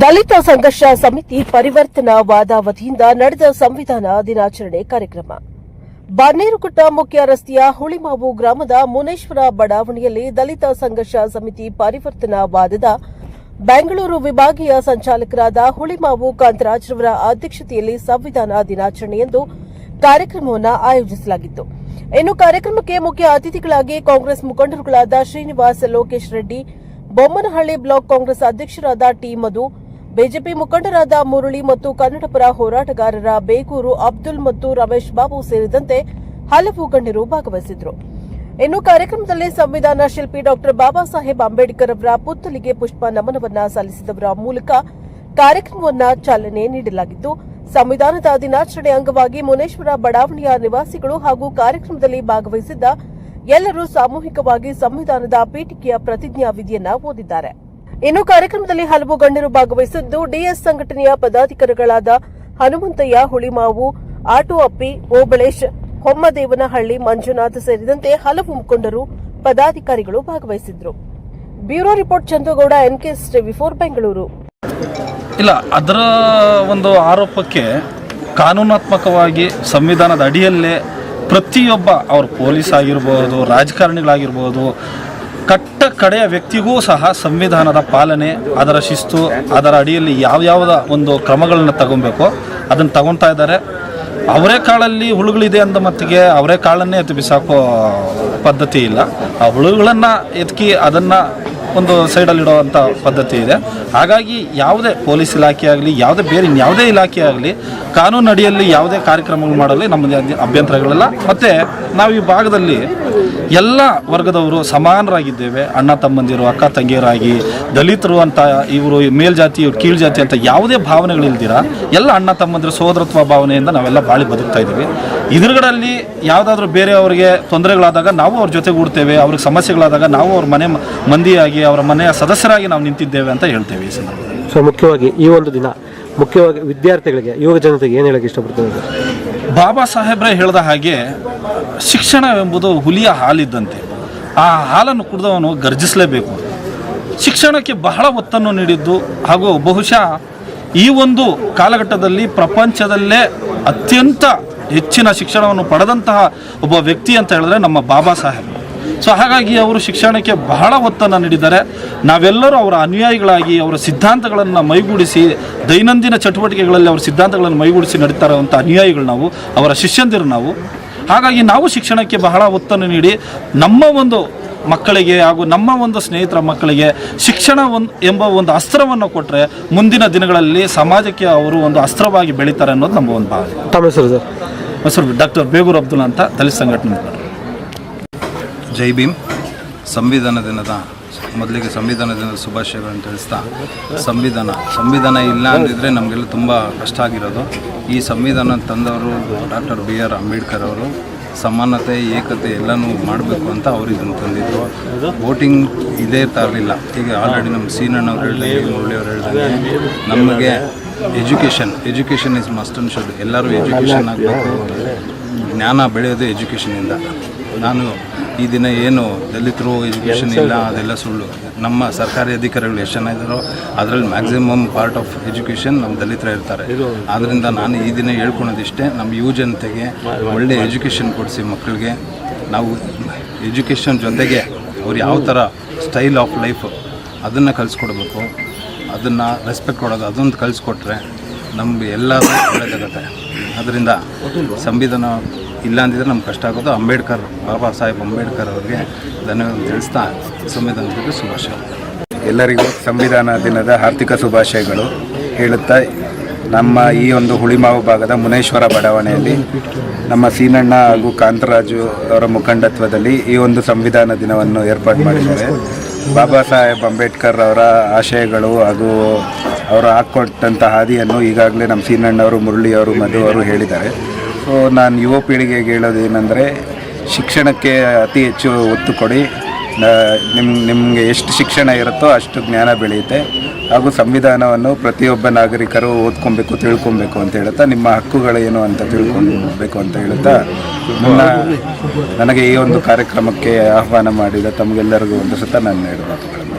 ದಲಿತ ಸಂಘರ್ಷ ಸಮಿತಿ ಪರಿವರ್ತನಾ ವಾದ ವತಿಯಿಂದ ನಡೆದ ಸಂವಿಧಾನ ದಿನಾಚರಣೆ ಕಾರ್ಯಕ್ರಮ. ಬಾನೇರುಕುಟ್ಟ ಮುಖ್ಯ ರಸ್ತೆಯ ಹುಳಿಮಾವು ಗ್ರಾಮದ ಮುನೇಶ್ವರ ಬಡಾವಣೆಯಲ್ಲಿ ದಲಿತ ಸಂಘರ್ಷ ಸಮಿತಿ ಪರಿವರ್ತನಾ ವಾದದ ಬೆಂಗಳೂರು ವಿಭಾಗೀಯ ಸಂಚಾಲಕರಾದ ಹುಳಿಮಾವು ಕಾಂತರಾಜ್ರವರ ಅಧ್ಯಕ್ಷತೆಯಲ್ಲಿ ಸಂವಿಧಾನ ದಿನಾಚರಣೆಯಂದು ಕಾರ್ಯಕ್ರಮವನ್ನು ಆಯೋಜಿಸಲಾಗಿತ್ತು. ಇನ್ನು ಕಾರ್ಯಕ್ರಮಕ್ಕೆ ಮುಖ್ಯ ಅತಿಥಿಗಳಾಗಿ ಕಾಂಗ್ರೆಸ್ ಮುಖಂಡರುಗಳಾದ ಶ್ರೀನಿವಾಸ್ ಲೋಕೇಶ್ ರೆಡ್ಡಿ, ಬೊಮ್ಮನಹಳ್ಳಿ ಬ್ಲಾಕ್ ಕಾಂಗ್ರೆಸ್ ಅಧ್ಯಕ್ಷರಾದ ಟಿ ಮಧು ಬಿಜೆಪಿ ಮುಖಂಡರಾದ ಮುರಳಿ ಮತ್ತು ಕನ್ನಡಪರ ಹೋರಾಟಗಾರರ ಬೇಗೂರು ಅಬ್ದುಲ್ ಮತ್ತು ರಮೇಶ್ ಬಾಬು ಸೇರಿದಂತೆ ಹಲವು ಗಣ್ಯರು ಭಾಗವಹಿಸಿದ್ರು. ಇನ್ನು ಕಾರ್ಯಕ್ರಮದಲ್ಲಿ ಸಂವಿಧಾನ ಶಿಲ್ಪಿ ಡಾಕ್ಟರ್ ಬಾಬಾ ಸಾಹೇಬ್ ಅಂಬೇಡ್ಕರ್ ಅವರ ಪುತ್ತಲಿಗೆ ಪುಷ್ಪ ನಮನವನ್ನ ಸಲ್ಲಿಸಿದವರ ಮೂಲಕ ಕಾರ್ಯಕ್ರಮವನ್ನ ಚಾಲನೆ ನೀಡಲಾಗಿತ್ತು. ಸಂವಿಧಾನದ ದಿನಾಚರಣೆ ಅಂಗವಾಗಿ ಮುನೇಶ್ವರ ಬಡಾವಣೆಯ ನಿವಾಸಿಗಳು ಹಾಗೂ ಕಾರ್ಯಕ್ರಮದಲ್ಲಿ ಭಾಗವಹಿಸಿದ್ದ ಎಲ್ಲರೂ ಸಾಮೂಹಿಕವಾಗಿ ಸಂವಿಧಾನದ ಪೀಠಿಕೆಯ ಪ್ರತಿಜ್ಞಾ ವಿಧಿಯನ್ನ ಓದಿದ್ದಾರೆ. ಇನ್ನು ಕಾರ್ಯಕ್ರಮದಲ್ಲಿ ಹಲವು ಗಣ್ಯರು ಭಾಗವಹಿಸಿದ್ದು ಡಿಎಸ್ ಸಂಘಟನೆಯ ಪದಾಧಿಕಾರಿಗಳಾದ ಹನುಮಂತಯ್ಯ, ಹುಳಿಮಾವು, ಆಟೋ ಅಪ್ಪಿ, ಓಬಳೇಶ್, ಹೊಮ್ಮದೇವನಹಳ್ಳಿ, ಮಂಜುನಾಥ್ ಸೇರಿದಂತೆ ಹಲವು ಮುಖಂಡರು ಪದಾಧಿಕಾರಿಗಳು ಭಾಗವಹಿಸಿದ್ರು. Bureau report Chandragowda NKS TV four Bengaluru. ಇಲ್ಲ, ಅದರ ಒಂದು ಆರೋಪಕ್ಕೆ ಕಾನೂನಾತ್ಮಕವಾಗಿ ಸಂವಿಧಾನದ ಅಡಿಯಲ್ಲೇ ಪ್ರತಿಯೊಬ್ಬ, ಅವರು ಪೊಲೀಸ್ ಆಗಿರ್ಬೋದು, ರಾಜಕಾರಣಿಗಳಾಗಿರ್ಬೋದು ಕಟ್ಟ ಕಡೆಯ ವ್ಯಕ್ತಿಗೂ ಸಹ ಸಂವಿಧಾನದ ಪಾಲನೆ, ಅದರ ಶಿಸ್ತು, ಅದರ ಅಡಿಯಲ್ಲಿ ಯಾವ್ಯಾವ ಒಂದು ಕ್ರಮಗಳನ್ನು ತಗೊಬೇಕು, ಅದನ್ನು ತಗೊತಾ ಇದ್ದಾರೆ. ಅವರೇ ಕಾಳಲ್ಲಿ ಹುಳುಗಳಿದೆ ಅಂದ ಮತ್ತಿಗೆ ಅವರೇ ಕಾಳನ್ನೇ ಎತ್ತು ಬಿಸಾಕೋ ಪದ್ಧತಿ ಇಲ್ಲ. ಆ ಹುಳುಗಳನ್ನು ಎತ್ಕಿ ಅದನ್ನು ಒಂದು ಸೈಡಲ್ಲಿಡೋವಂಥ ಪದ್ಧತಿ ಇದೆ. ಹಾಗಾಗಿ ಯಾವುದೇ ಪೊಲೀಸ್ ಇಲಾಖೆ ಆಗಲಿ, ಯಾವುದೇ ಬೇರೆ ಯಾವುದೇ ಇಲಾಖೆ ಆಗಲಿ ಕಾನೂನು ಅಡಿಯಲ್ಲಿ ಯಾವುದೇ ಕಾರ್ಯಕ್ರಮಗಳು ಮಾಡಲಿ ನಮ್ಮ ಅಭ್ಯಂತರಗಳಿಲ್ಲ. ಮತ್ತು ನಾವು ಈ ಭಾಗದಲ್ಲಿ ಎಲ್ಲ ವರ್ಗದವರು ಸಮಾನರಾಗಿದ್ದೇವೆ. ಅಣ್ಣ ತಮ್ಮಂದಿರು, ಅಕ್ಕ ತಂಗಿಯರಾಗಿ, ದಲಿತರು ಅಂತ ಇವರು ಮೇಲ್ಜಾತಿ ಇವ್ರು ಕೀಳ್ಜಾತಿ ಅಂತ ಯಾವುದೇ ಭಾವನೆಗಳಿಲ್ದಿರ, ಎಲ್ಲ ಅಣ್ಣ ತಮ್ಮಂದಿರು ಸೋದರತ್ವ ಭಾವನೆಯಿಂದ ನಾವೆಲ್ಲ ಬಾಳಿ ಬದುಕ್ತಾ ಇದ್ದೀವಿ. ಇದ್ರಗಳಲ್ಲಿ ಯಾವುದಾದ್ರೂ ಬೇರೆಯವರಿಗೆ ತೊಂದರೆಗಳಾದಾಗ ನಾವು ಅವ್ರ ಜೊತೆಗೂಡ್ತೇವೆ ಅವ್ರಿಗೆ ಸಮಸ್ಯೆಗಳಾದಾಗ ನಾವು ಅವ್ರ ಮನೆ ಮಂದಿಯಾಗಿ, ಅವರ ಮನೆಯ ಸದಸ್ಯರಾಗಿ ನಾವು ನಿಂತಿದ್ದೇವೆ ಅಂತ ಹೇಳ್ತೇವೆ ಈ ಸೊ ಮುಖ್ಯವಾಗಿ ಈ ಒಂದು ದಿನ, ಮುಖ್ಯವಾಗಿ ವಿದ್ಯಾರ್ಥಿಗಳಿಗೆ ಯುವ ಜನತೆಗೆ ಏನು ಹೇಳಕ್ಕೆ ಇಷ್ಟಪಡ್ತಾರೆ? ಸರ್? ಬಾಬಾ ಸಾಹೇಬ್ರೇ ಹೇಳಿದ ಹಾಗೆ ಶಿಕ್ಷಣವೆಂಬುದು ಹುಲಿಯ ಹಾಲಿದ್ದಂತೆ. ಆ ಹಾಲನ್ನು ಕುಡಿದವನು ಗರ್ಜಿಸಲೇಬೇಕು. ಶಿಕ್ಷಣಕ್ಕೆ ಬಹಳ ಒತ್ತನ್ನು ನೀಡಿದ್ದು ಹಾಗೂ ಬಹುಶಃ ಈ ಒಂದು ಕಾಲಘಟ್ಟದಲ್ಲಿ ಪ್ರಪಂಚದಲ್ಲೇ ಅತ್ಯಂತ ಹೆಚ್ಚಿನ ಶಿಕ್ಷಣವನ್ನು ಪಡೆದಂತಹ ಒಬ್ಬ ವ್ಯಕ್ತಿ ಅಂತ ಹೇಳಿದ್ರೆ ನಮ್ಮ ಬಾಬಾ ಸಾಹೇಬ್ ಸೊ ಹಾಗಾಗಿ ಅವರು ಶಿಕ್ಷಣಕ್ಕೆ ಬಹಳ ಒತ್ತನ್ನು ನೀಡಿದ್ದಾರೆ. ನಾವೆಲ್ಲರೂ ಅವರ ಅನುಯಾಯಿಗಳಾಗಿ ಅವರ ಸಿದ್ಧಾಂತಗಳನ್ನು ಮೈಗೂಡಿಸಿ ದೈನಂದಿನ ಚಟುವಟಿಕೆಗಳಲ್ಲಿ ಅವರ ಸಿದ್ಧಾಂತಗಳನ್ನು ಮೈಗೂಡಿಸಿ ನಡೀತಾ ಇರುವಂಥ ಅನುಯಾಯಿಗಳು ನಾವು ಅವರ ಶಿಷ್ಯಂದಿರು ನಾವು. ಹಾಗಾಗಿ ನಾವು ಶಿಕ್ಷಣಕ್ಕೆ ಬಹಳ ಒತ್ತನ್ನು ನೀಡಿ ನಮ್ಮ ಒಂದು ಮಕ್ಕಳಿಗೆ ಹಾಗೂ ನಮ್ಮ ಒಂದು ಸ್ನೇಹಿತರ ಮಕ್ಕಳಿಗೆ ಶಿಕ್ಷಣ ಒಂದು ಎಂಬ ಒಂದು ಅಸ್ತ್ರವನ್ನು ಕೊಟ್ಟರೆ ಮುಂದಿನ ದಿನಗಳಲ್ಲಿ ಸಮಾಜಕ್ಕೆ ಅವರು ಒಂದು ಅಸ್ತ್ರವಾಗಿ ಬೆಳೀತಾರೆ ಅನ್ನೋದು ನಮ್ಮ ಒಂದು ಭಾವನೆ. ತಮ್ಮ ಹೆಸರು ಸರ್? ಹೆಸರು ಡಾಕ್ಟರ್ ಬೇಗೂರ್ ಅಬ್ದುಲ್ ಅಂತ ದಲಿತ ಸಂಘಟನೆ. ಜೈ ಭೀಮ್. ಸಂವಿಧಾನ ದಿನದ ಮೊದಲಿಗೆ ಸಂವಿಧಾನ ದಿನದ ಶುಭಾಶಯಗಳನ್ನು ತಿಳಿಸ್ತಾ, ಸಂವಿಧಾನ ಸಂವಿಧಾನ ಇಲ್ಲ ಅಂದಿದ್ರೆ ನಮಗೆಲ್ಲ ತುಂಬ ಕಷ್ಟ ಆಗಿರೋದು. ಈ ಸಂವಿಧಾನ ತಂದವರು ಡಾಕ್ಟರ್ ಬಿ ಆರ್ ಅಂಬೇಡ್ಕರ್ ಅವರು ಸಮಾನತೆ, ಏಕತೆ ಎಲ್ಲನೂ ಮಾಡಬೇಕು ಅಂತ ಅವರು ಇದನ್ನು ತಂದಿದ್ರು. ವೋಟಿಂಗ್ ಇದೇ ತರಲಿಲ್ಲ ಈಗ ಆಲ್ರೆಡಿ ನಮ್ಮ ಸೀನಣ್ಣವ್ರು ಹೇಳಿದಂಗೆ ಮುರಳಿಯವ್ರು ಹೇಳಿದಂಗೆ, ನಮಗೆ education education is must and should. ಎಲ್ಲರೂ ಎಜುಕೇಷನ್ ಆಗಬೇಕು. ಜ್ಞಾನ ಬೆಳೆಯೋದು ಎಜುಕೇಷನಿಂದ ನಾನು ಈ ದಿನ ಏನು ದಲಿತರು ಎಜುಕೇಷನ್ ಇಲ್ಲ ಅದೆಲ್ಲ ಸುಳ್ಳು. ನಮ್ಮ ಸರ್ಕಾರಿ ಅಧಿಕಾರಿಗಳು ಎಷ್ಟು ಜನ ಇದ್ದಾರೋ ಅದರಲ್ಲಿ ಮ್ಯಾಕ್ಸಿಮಮ್ ಪಾರ್ಟ್ ಆಫ್ ಎಜುಕೇಷನ್ ನಮ್ಮ ದಲಿತರ ಇರ್ತಾರೆ. ಆದ್ದರಿಂದ ನಾನು ಈ ದಿನ ಹೇಳ್ಕೊಳೋದಿಷ್ಟೇ ನಮ್ಮ ಯುವ ಜನತೆಗೆ ಒಳ್ಳೆ ಎಜುಕೇಷನ್ ಕೊಡಿಸಿ ಮಕ್ಕಳಿಗೆ. ನಾವು ಎಜುಕೇಷನ್ ಜೊತೆಗೆ ಅವ್ರು ಯಾವ ಥರ ಸ್ಟೈಲ್ ಆಫ್ ಲೈಫ್ ಅದನ್ನು ಕಲಿಸ್ಕೊಡ್ಬೇಕು ಅದನ್ನು ರೆಸ್ಪೆಕ್ಟ್ ಕೊಡೋದು ಅದೊಂದು ಕಲಿಸ್ಕೊಟ್ರೆ ನಮಗೆ ಎಲ್ಲರೂ ಒಳ್ಳೆಯದಾಗುತ್ತೆ ಅದರಿಂದ ಸಂವಿಧಾನ ಇಲ್ಲ ಅಂದಿದ್ರೆ ನಮ್ಗೆ ಕಷ್ಟ ಆಗೋದು. ಅಂಬೇಡ್ಕರ್, ಬಾಬಾ ಸಾಹೇಬ್ ಅಂಬೇಡ್ಕರ್ ಅವ್ರಿಗೆ ಧನ್ಯವಾದ ತಿಳಿಸ್ತಾ ಸಂವಿಧಾನ ದಿನದ ಶುಭಾಶಯ. ಎಲ್ಲರಿಗೂ ಸಂವಿಧಾನ ದಿನದ ಆರ್ಥಿಕ ಶುಭಾಶಯಗಳು. ಹೇಳುತ್ತಾ, ನಮ್ಮ ಈ ಒಂದು ಹುಳಿಮಾವು ಭಾಗದ ಮುನೇಶ್ವರ ಬಡಾವಣೆಯಲ್ಲಿ ನಮ್ಮ ಸೀನಣ್ಣ ಹಾಗೂ ಕಾಂತರಾಜು ಅವರ ಮುಖಂಡತ್ವದಲ್ಲಿ ಈ ಒಂದು ಸಂವಿಧಾನ ದಿನವನ್ನು ಏರ್ಪಾಡು ಮಾಡಿದ್ದಾರೆ. ಬಾಬಾ ಸಾಹೇಬ್ ಅಂಬೇಡ್ಕರ್ ಅವರ ಆಶಯಗಳು ಹಾಗೂ ಅವರು ಹಾಕ್ಕೊಟ್ಟಂಥ ಹಾದಿಯನ್ನು ಈಗಾಗಲೇ ನಮ್ಮ ಸೀನಣ್ಣವರು, ಮುರಳಿಯವರು ಮಧು ಅವರು ಹೇಳಿದ್ದಾರೆ. ಸೊ ನಾನು ಯುವ ಪೀಳಿಗೆಗೆ ಹೇಳೋದೇನೆಂದರೆ ಶಿಕ್ಷಣಕ್ಕೆ ಅತಿ ಹೆಚ್ಚು ಒತ್ತು ಕೊಡಿ. ನಿಮ್ಮ ನಿಮಗೆ ಎಷ್ಟು ಶಿಕ್ಷಣ ಇರುತ್ತೋ ಅಷ್ಟು ಜ್ಞಾನ ಬೆಳೆಯುತ್ತೆ. ಹಾಗೂ ಸಂವಿಧಾನವನ್ನು ಪ್ರತಿಯೊಬ್ಬ ನಾಗರಿಕರು ಓದ್ಕೊಬೇಕು, ತಿಳ್ಕೊಬೇಕು ಅಂತ ಹೇಳುತ್ತಾ, ನಿಮ್ಮ ಹಕ್ಕುಗಳೇನು ಅಂತ ತಿಳ್ಕೊಬೇಕು ಅಂತ ಹೇಳುತ್ತಾ, ನನ್ನ, ನನಗೆ ಈ ಒಂದು ಕಾರ್ಯಕ್ರಮಕ್ಕೆ ಆಹ್ವಾನ ಮಾಡಿದ ತಮಗೆಲ್ಲರಿಗೂ ಒಂದು ಸತ ಎರಡು ಮಾತುಗಳನ್ನು.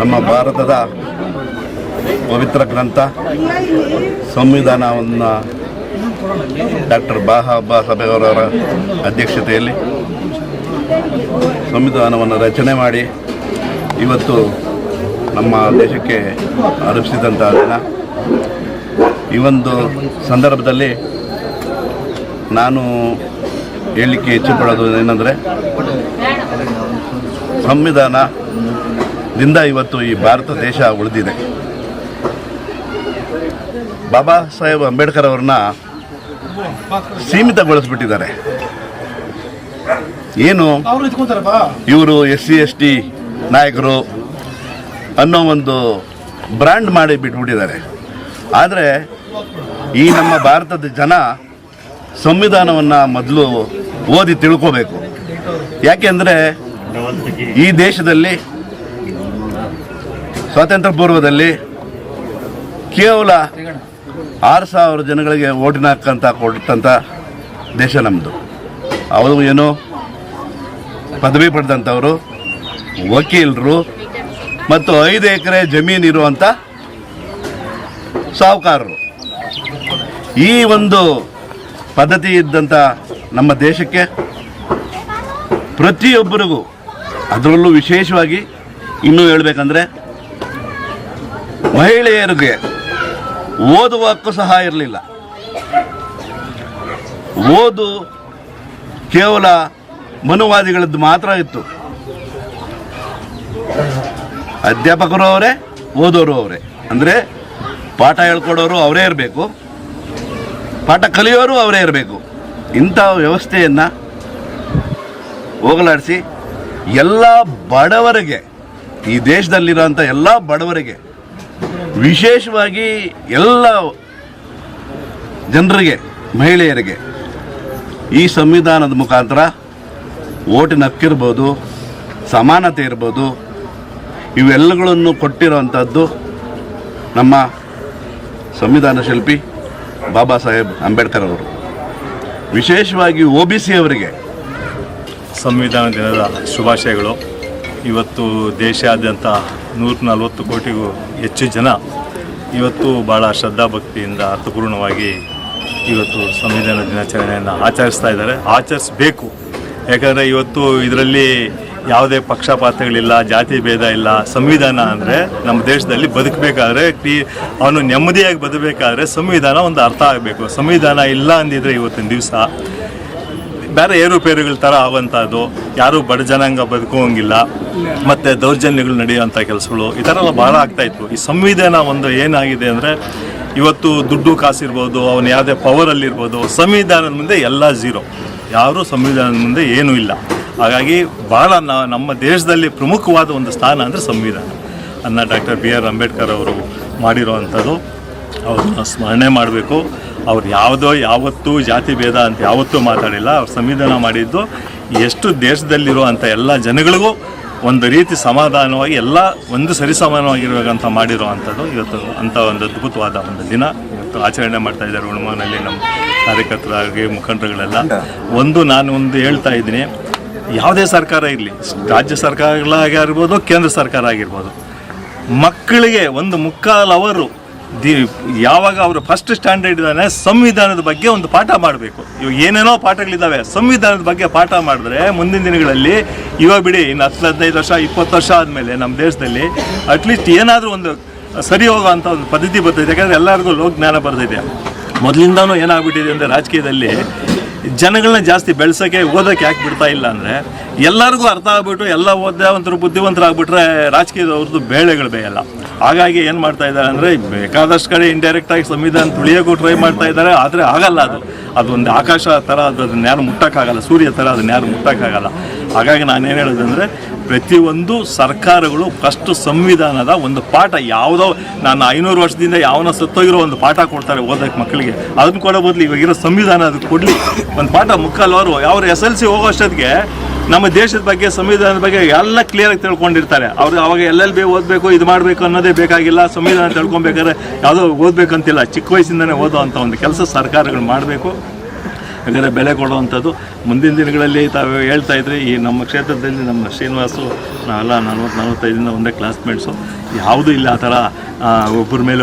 ನಮ್ಮ ಭಾರತದ ಪವಿತ್ರ ಗ್ರಂಥ, ಸಂವಿಧಾನವನ್ನು ಡಾಕ್ಟರ್ ಬಾಹಬ್ಬ ಸಭೆಯವರವರ ಅಧ್ಯಕ್ಷತೆಯಲ್ಲಿ ಸಂವಿಧಾನವನ್ನು ರಚನೆ ಮಾಡಿ ಇವತ್ತು ನಮ್ಮ ದೇಶಕ್ಕೆ ಅರ್ಪಿಸಿದಂಥ ದಿನ. ಈ ಒಂದು ಸಂದರ್ಭದಲ್ಲಿ ನಾನು ಹೇಳಲಿಕ್ಕೆ ಇಚ್ಛೆಪಡೋದು ಏನಂದರೆ ಸಂವಿಧಾನದಿಂದ ಇವತ್ತು ಈ ಭಾರತ ದೇಶ ಉಳಿದಿದೆ. ಬಾಬಾ ಸಾಹೇಬ್ ಅಂಬೇಡ್ಕರ್ ಅವ್ರನ್ನ ಸೀಮಿತಗೊಳಿಸ್ಬಿಟ್ಟಿದ್ದಾರೆ. ಏನು? ಇವರು ಎಸ್ ಸಿ ಎಸ್ ಟಿ ನಾಯಕರು ಅನ್ನೋ ಒಂದು ಬ್ರ್ಯಾಂಡ್ ಮಾಡಿ ಬಿಟ್ಬಿಟ್ಟಿದ್ದಾರೆ. ಆದರೆ ಈ ನಮ್ಮ ಭಾರತದ ಜನ ಸಂವಿಧಾನವನ್ನು ಮೊದಲು ಓದಿ ತಿಳ್ಕೋಬೇಕು. ಯಾಕೆಂದರೆ ಈ ದೇಶದಲ್ಲಿ ಸ್ವಾತಂತ್ರ್ಯ ಪೂರ್ವದಲ್ಲಿ ಕೇವಲ ಆರು ಸಾವಿರ ಜನಗಳಿಗೆ ಓಟಿನ ಹಾಕಂತ ಕೊಟ್ಟಂಥ ದೇಶ ನಮ್ಮದು ಅವರು ಏನು ಪದವಿ ಪಡೆದಂಥವರು, ವಕೀಲರು ಮತ್ತು ಐದು ಎಕರೆ ಜಮೀನು ಇರುವಂಥ ಸಾಹುಕಾರರು. ಈ ಒಂದು ಪದ್ಧತಿ ಇದ್ದಂಥ ನಮ್ಮ ದೇಶಕ್ಕೆ ಪ್ರತಿಯೊಬ್ಬರಿಗೂ ಅದರಲ್ಲೂ ವಿಶೇಷವಾಗಿ ಇನ್ನೂ ಹೇಳಬೇಕಂದ್ರೆ ಮಹಿಳೆಯರಿಗೆ ಓದುವ ಹಕ್ಕು ಸಹ ಇರಲಿಲ್ಲ. ಓದು ಕೇವಲ ಮನುವಾದಿಗಳದ್ದು ಮಾತ್ರ ಇತ್ತು. ಅಧ್ಯಾಪಕರು ಅವರೇ, ಓದೋರು ಅವರೇ. ಅಂದರೆ ಪಾಠ ಹೇಳ್ಕೊಡೋರು ಅವರೇ ಇರಬೇಕು. ಪಾಠ ಕಲಿಯೋರು ಅವರೇ ಇರಬೇಕು. ಇಂಥ ವ್ಯವಸ್ಥೆಯನ್ನು ಹೋಗಲಾಡಿಸಿ ಎಲ್ಲ ಬಡವರಿಗೆ, ಈ ದೇಶದಲ್ಲಿರೋಂಥ ಎಲ್ಲ ಬಡವರಿಗೆ ವಿಶೇಷವಾಗಿ ಎಲ್ಲ ಜನರಿಗೆ, ಮಹಿಳೆಯರಿಗೆ ಈ ಸಂವಿಧಾನದ ಮುಖಾಂತರ ಓಟಿನ ಹಕ್ಕಿರ್ಬೋದು ಸಮಾನತೆ ಇರ್ಬೋದು, ಇವೆಲ್ಲಗಳನ್ನು ಕೊಟ್ಟಿರೋವಂಥದ್ದು ನಮ್ಮ ಸಂವಿಧಾನ ಶಿಲ್ಪಿ ಬಾಬಾ ಸಾಹೇಬ್ ಅಂಬೇಡ್ಕರ್ ಅವರು. ವಿಶೇಷವಾಗಿ ಒ ಬಿ ಸಿ ಅವರಿಗೆ ಸಂವಿಧಾನ ದಿನದ ಶುಭಾಶಯಗಳು. ಇವತ್ತು ದೇಶಾದ್ಯಂತ ನೂರ ನಲವತ್ತು ಕೋಟಿಗೂ ಹೆಚ್ಚು ಜನ ಇವತ್ತು ಭಾಳ ಶ್ರದ್ಧಾಭಕ್ತಿಯಿಂದ ಅರ್ಥಪೂರ್ಣವಾಗಿ ಇವತ್ತು ಸಂವಿಧಾನ ದಿನಾಚರಣೆಯನ್ನು ಆಚರಿಸ್ತಾ ಇದ್ದಾರೆ. ಆಚರಿಸಬೇಕು. ಯಾಕಂದರೆ ಇವತ್ತು ಇದರಲ್ಲಿ ಯಾವುದೇ ಪಕ್ಷಪಾತಗಳಿಲ್ಲ, ಜಾತಿ ಭೇದ ಇಲ್ಲ, ಸಂವಿಧಾನ ಅಂದರೆ ನಮ್ಮ ದೇಶದಲ್ಲಿ ಬದುಕಬೇಕಾದ್ರೆ ಕ್ರೀ, ಅವನು ನೆಮ್ಮದಿಯಾಗಿ ಬದುಕಬೇಕಾದ್ರೆ ಸಂವಿಧಾನ ಒಂದು ಅರ್ಥ ಆಗಬೇಕು. ಸಂವಿಧಾನ ಇಲ್ಲ ಅಂದಿದ್ರೆ ಇವತ್ತಿನ ದಿವಸ ಬೇರೆ ಏರುಪೇರುಗಳ ಥರ ಆಗುವಂಥದ್ದು? ಯಾರೂ ಬಡ ಜನಾಂಗ ಬದುಕುವಂಗಿಲ್ಲ. ಮತ್ತು ದೌರ್ಜನ್ಯಗಳು ನಡೆಯುವಂಥ ಕೆಲಸಗಳು, ಈ ಥರ ಎಲ್ಲ ಭಾಳ ಆಗ್ತಾಯಿತ್ತು ಈ ಸಂವಿಧಾನ ಒಂದು ಏನಾಗಿದೆ ಅಂದರೆ, ಇವತ್ತು ದುಡ್ಡು ಕಾಸಿರ್ಬೋದು, ಅವನು ಯಾವುದೇ ಪವರಲ್ಲಿರ್ಬೋದು, ಸಂವಿಧಾನದ ಮುಂದೆ ಎಲ್ಲ ಝೀರೋ. ಯಾರೂ ಸಂವಿಧಾನದ ಮುಂದೆ ಏನೂ ಇಲ್ಲ. ಹಾಗಾಗಿ ಭಾಳ ನಮ್ಮ ದೇಶದಲ್ಲಿ ಪ್ರಮುಖವಾದ ಒಂದು ಸ್ಥಾನ ಅಂದರೆ ಸಂವಿಧಾನ. ಅನ್ನ ಡಾಕ್ಟರ್ ಬಿ ಆರ್ ಅಂಬೇಡ್ಕರ್ ಅವರು ಮಾಡಿರುವಂಥದ್ದು, ಅವ್ರನ್ನ ಸ್ಮರಣೆ ಮಾಡಬೇಕು. ಅವ್ರು ಯಾವುದೋ ಯಾವತ್ತೂ ಜಾತಿ ಭೇದ ಅಂತ ಯಾವತ್ತೂ ಮಾತಾಡಿಲ್ಲ, ಅವ್ರು ಸಂವಿಧಾನ ಮಾಡಿದ್ದು ಎಷ್ಟು ದೇಶದಲ್ಲಿರುವಂಥ ಎಲ್ಲ ಜನಗಳಿಗೂ ಒಂದು ರೀತಿ ಸಮಾಧಾನವಾಗಿ ಎಲ್ಲ ಒಂದು ಸರಿಸಮಾನವಾಗಿರ್ಬೇಕಂತ ಮಾಡಿರುವಂಥದ್ದು ಇವತ್ತು ಅಂಥ ಒಂದು ಅದ್ಭುತವಾದ ಒಂದು ದಿನ. ಇವತ್ತು ಆಚರಣೆ ಮಾಡ್ತಾ ಇದ್ದಾರೆ ಹುಣಮನಲ್ಲಿ ನಮ್ಮ ಕಾರ್ಯಕರ್ತರಾಗಿ, ಮುಖಂಡರುಗಳೆಲ್ಲ. ಒಂದು ನಾನು ಒಂದು ಹೇಳ್ತಾ ಇದ್ದೀನಿ, ಯಾವುದೇ ಸರ್ಕಾರ ಇರಲಿ, ರಾಜ್ಯ ಸರ್ಕಾರಗಳಾಗಿರ್ಬೋದು, ಕೇಂದ್ರ ಸರ್ಕಾರ ಆಗಿರ್ಬೋದು, ಮಕ್ಕಳಿಗೆ ಒಂದು ಮುಕ್ಕಾಲು ಅವರು ದಿ ಯಾವಾಗ ಅವರು ಫಸ್ಟ್ ಸ್ಟ್ಯಾಂಡರ್ಡ್ ಇದ್ದಾನೆ, ಸಂವಿಧಾನದ ಬಗ್ಗೆ ಒಂದು ಪಾಠ ಮಾಡಬೇಕು. ಇವಾಗ ಏನೇನೋ ಪಾಠಗಳಿದ್ದಾವೆ, ಸಂವಿಧಾನದ ಬಗ್ಗೆ ಪಾಠ ಮಾಡಿದ್ರೆ ಮುಂದಿನ ದಿನಗಳಲ್ಲಿ, ಇವಾಗ ಬಿಡಿ, ಇನ್ನು ಹತ್ತು, ಹದಿನೈದು ವರ್ಷ, ಇಪ್ಪತ್ತು ವರ್ಷ ಆದಮೇಲೆ ನಮ್ಮ ದೇಶದಲ್ಲಿ ಅಟ್ಲೀಸ್ಟ್ ಏನಾದರೂ ಒಂದು ಸರಿ ಹೋಗುವಂಥ ಒಂದು ಪದ್ಧತಿ ಬರ್ತೈತೆ ಯಾಕಂದರೆ ಎಲ್ಲರಿಗೂ ಲೋಕ ಜ್ಞಾನ ಬರ್ತೈತೆ ಮೊದಲಿಂದನೂ ಏನಾಗ್ಬಿಟ್ಟಿದೆ ಅಂದರೆ ರಾಜಕೀಯದಲ್ಲಿ ಜನಗಳನ್ನ ಜಾಸ್ತಿ ಬೆಳೆಸೋಕ್ಕೆ ಓದೋಕ್ಕೆ ಯಾಕೆ ಬಿಡ್ತಾ ಇಲ್ಲ ಅಂದರೆ, ಎಲ್ಲರಿಗೂ ಅರ್ಥ ಆಗ್ಬಿಟ್ಟು, ಎಲ್ಲ ಓದ್ಯಾವಂತರು, ಬುದ್ಧಿವಂತರಾಗ್ಬಿಟ್ರೆ ರಾಜಕೀಯದವ್ರದ್ದು ಬೇಳೆಗಳು ಬೇಯಲ್ಲ. ಹಾಗಾಗಿ ಏನು ಮಾಡ್ತಾ ಇದ್ದಾರೆ ಅಂದರೆ ಬೇಕಾದಷ್ಟು ಕಡೆ ಇಂಡೈರೆಕ್ಟಾಗಿ ಸಂವಿಧಾನ ತುಳಿಯೋಕ್ಕೂ ಟ್ರೈ ಮಾಡ್ತಾ ಇದ್ದಾರೆ, ಆದರೆ ಆಗಲ್ಲ ಅದು. ಅದೊಂದು ಆಕಾಶ ಥರ ಅದು ಅದನ್ನ ಯಾರು ಮುಟ್ಟಕ್ಕಾಗಲ್ಲ, ಸೂರ್ಯ ಥರ ಅದನ್ನ ಯಾರು ಮುಟ್ಟಕ್ಕಾಗಲ್ಲ. ಹಾಗಾಗಿ ನಾನೇನು ಹೇಳೋದಂದರೆ ಪ್ರತಿಯೊಂದು ಸರ್ಕಾರಗಳು ಫಸ್ಟ್ ಸಂವಿಧಾನದ ಒಂದು ಪಾಠ, ಯಾವುದೋ ನಾನು ಐನೂರು ವರ್ಷದಿಂದ ಯಾವನ ಸತ್ತೋಗಿರೋ ಒಂದು ಪಾಠ ಕೊಡ್ತಾರೆ ಓದೋಕ್ಕೆ ಮಕ್ಕಳಿಗೆ. ಅದನ್ನ ಕೊಡೋ ಬದಲು ಇವಾಗಿರೋ ಸಂವಿಧಾನ ಅದಕ್ಕೆ ಕೊಡಲಿ. ಒಂದು ಪಾಠ ಮುಕ್ಕಲ್ವರು, ಅವ್ರು ಎಸ್ ಎಲ್ ಸಿ ಹೋಗೋ ಅಷ್ಟೊತ್ತಿಗೆ ನಮ್ಮ ದೇಶದ ಬಗ್ಗೆ, ಸಂವಿಧಾನದ ಬಗ್ಗೆ ಎಲ್ಲ ಕ್ಲಿಯರ್ ಆಗಿ ತಿಳ್ಕೊಂಡಿರ್ತಾರೆ. ಅವ್ರು ಅವಾಗ ಎಲ್ಲೆಲ್ಲಿ ಎಲ್ ಬಿ ಓದಬೇಕು, ಇದು ಮಾಡಬೇಕು ಅನ್ನೋದೇ ಬೇಕಾಗಿಲ್ಲ. ಸಂವಿಧಾನ ತಿಳ್ಕೊಬೇಕಾದ್ರೆ ಯಾವುದೋ ಓದಬೇಕಂತಿಲ್ಲ. ಚಿಕ್ಕ ವಯಸ್ಸಿಂದನೇ ಓದೋ ಅಂಥ ಒಂದು ಕೆಲಸ ಸರ್ಕಾರಗಳು ಮಾಡಬೇಕು. ಯಾಕಂದರೆ ಬೆಲೆ ಕೊಡುವಂಥದ್ದು. ಮುಂದಿನ ದಿನಗಳಲ್ಲಿ ತಾವು ಹೇಳ್ತಾ ಇದ್ರೆ ಈ ನಮ್ಮ ಕ್ಷೇತ್ರದಲ್ಲಿ ನಮ್ಮ ಶ್ರೀನಿವಾಸು ನಾವೆಲ್ಲ ನಲ್ವತ್ತು ನಲ್ವತ್ತೈದರಿಂದ ಒಂದೇ ಕ್ಲಾಸ್ಮೇಟ್ಸು ಯಾವುದೂ ಇಲ್ಲ ಆ ಥರ ಒಬ್ಬರ ಮೇಲೆ